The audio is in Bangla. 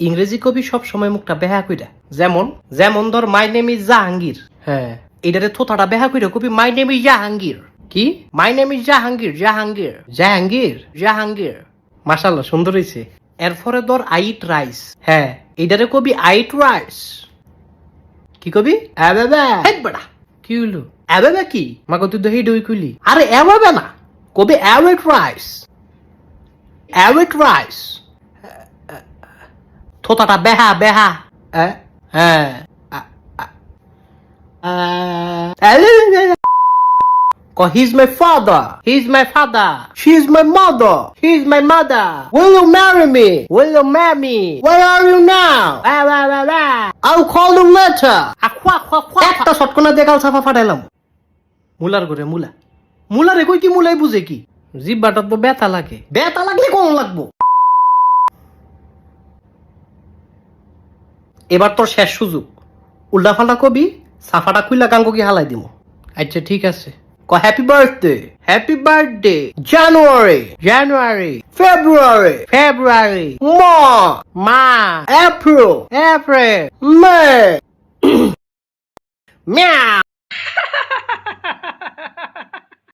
ইংরেজি কবি সব সময় মুখটা বেহা কইরা যেমন যেমন ধর মাই নেম ইজ জাহাঙ্গীর হ্যাঁ। এটারে থোথাটা বেহা কইরা কবি মাই নেম ইজ জাহাঙ্গীর কি? My name is Jahangir Jahangir Jahangir Jahangir মাশাল্লাহ সুন্দর হইছে। এরপরে ধর আইট রাইস হ্যাঁ। এটারে কবি আইট রাইস কি কবি? বেড়া। কি হইল? আবেবা কি? মাকে তুই তো হেই ডই কইলি। আরে আবেবা না। কবি অ্যাওয়েট রাইস অ্যাওয়েট রাইস থোতাটা বেহা বেহা? হ্যাঁ আ- আ- আ- ক his my father his my father she is my mother he is my mother will you marry me will you marry me where are you now আউ কল একটা শটকনা দেখাল ছাপা ফাটাইলাম মুলার ঘরে মুলা। মুলারে কই কি মুলাই বুঝে কি? জিব্বাটার তো ব্যথা লাগে। ব্যথা লাগলে কোন লাগবো। এবার তোর শেষ সুযোগ। উল্টা ফাল্টা কবি সাফাটা খুইলা কি হালাই দিব আচ্ছা ঠিক আছে। ক happy birthday happy birthday January January February February মা মা এপ্রিল এপ্রিল মে মিয়াও